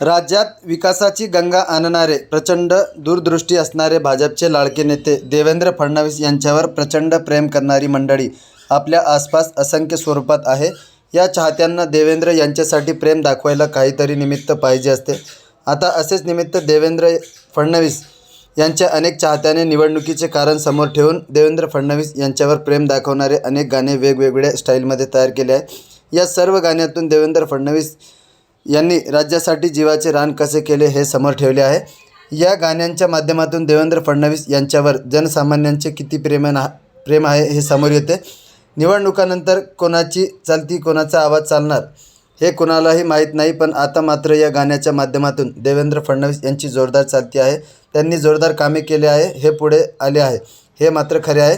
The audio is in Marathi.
राज्यात विकासाची गंगा आणणारे प्रचंड दूरदृष्टी असणारे भाजपचे लाडके नेते देवेंद्र फडणवीस यांच्यावर प्रचंड प्रेम करणारी मंडळी आपल्या आसपास असंख्य स्वरूपात आहे. या चाहत्यांना देवेंद्र यांच्यासाठी प्रेम दाखवायला काहीतरी निमित्त पाहिजे असते. आता असेच निमित्त देवेंद्र फडणवीस यांच्या अनेक चाहत्याने निवडणुकीचे कारण समोर ठेवून देवेंद्र फडणवीस यांच्यावर प्रेम दाखवणारे अनेक गाणे वेगवेगळ्या स्टाईलमध्ये तयार केले आहे. या सर्व गाण्यातून देवेंद्र फडणवीस यांनी राज्यासाठी जीवाचे रान कसे केले हे समोर ठेवले आहे. या गाण्यांच्या माध्यमातून देवेंद्र फडणवीस यांच्यावर जनसामान्यांचे किती प्रेम आहे प्रेम आहे हे समोर येते. निवडणुकानंतर कोणाची चालती कोणाचा आवाज चालणार हे कोणालाही माहीत नाही पण आता मात्र या गाण्याच्या माध्यमातून देवेंद्र फडणवीस यांची जोरदार चालती आहे. त्यांनी जोरदार कामे केले आहे हे पुढे आले आहे. हे मात्र खरे आहे.